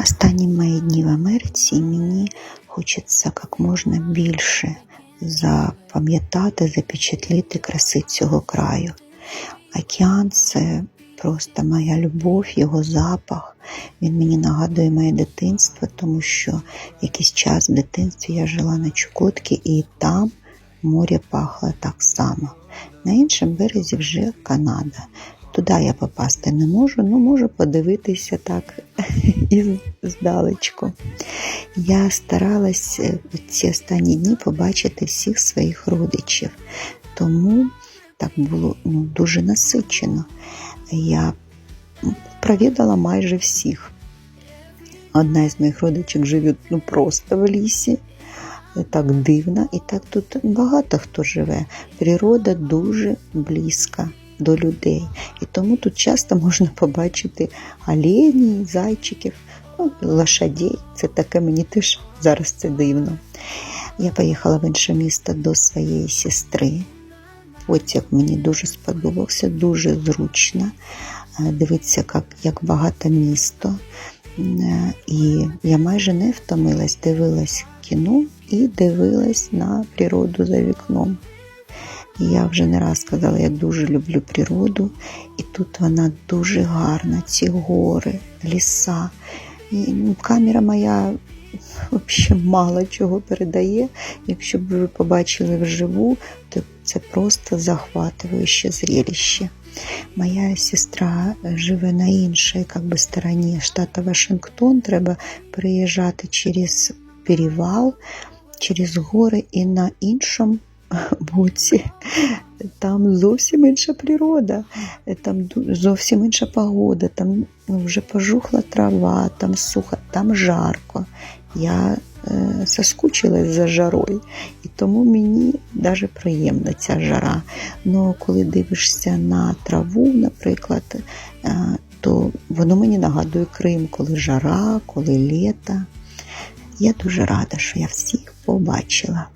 Останні мої дні в Америці і мені хочеться як можна більше запам'ятати, запечатліти краси цього краю. Океан це просто моя любов, його запах. Він мені нагадує моє дитинство, тому що якийсь час в дитинстві я жила на Чукотці і там море пахло так само. На іншому березі вже Канада. Туди я попасти не можу, ну можу подивитися так із здалечку. Я старалась е, ці останні дні побачити всіх своїх родичів, тому так було ну, дуже насичено. Я провідала майже всіх. Одна із моїх родичок живе ну, просто в лісі. Так дивно, і так тут багато хто живе. Природа дуже близька до людей. І тому тут часто можна побачити олені, зайчиків, ну, лошадей. Це таке мені теж зараз це дивно. Я поїхала в інше місто до своєї сестри. Потяг мені дуже сподобався, дуже зручно. Дивиться, як, як багато місто. Е, І я майже не втомилась, дивилась кіно і дивилась на природу за вікном. І я вже не раз сказала, я дуже люблю природу, і тут вона дуже гарна, ці гори, ліса. І ну, камера моя взагалі мало чого передає. Якщо б ви побачили вживу, то це просто захватуюче зрелище. Моя сестра живе на іншій как би, стороні штату Вашингтон. Треба приїжджати через перевал, через гори і на іншому боці. Там зовсім інша природа, там зовсім інша погода, там вже пожухла трава, там сухо, там жарко. Я е, соскучилась за жарою, і тому мені навіть приємна ця жара. Ну коли дивишся на траву, наприклад, е, то воно мені нагадує Крим, коли жара, коли літо. Я дуже рада, що я всіх побачила.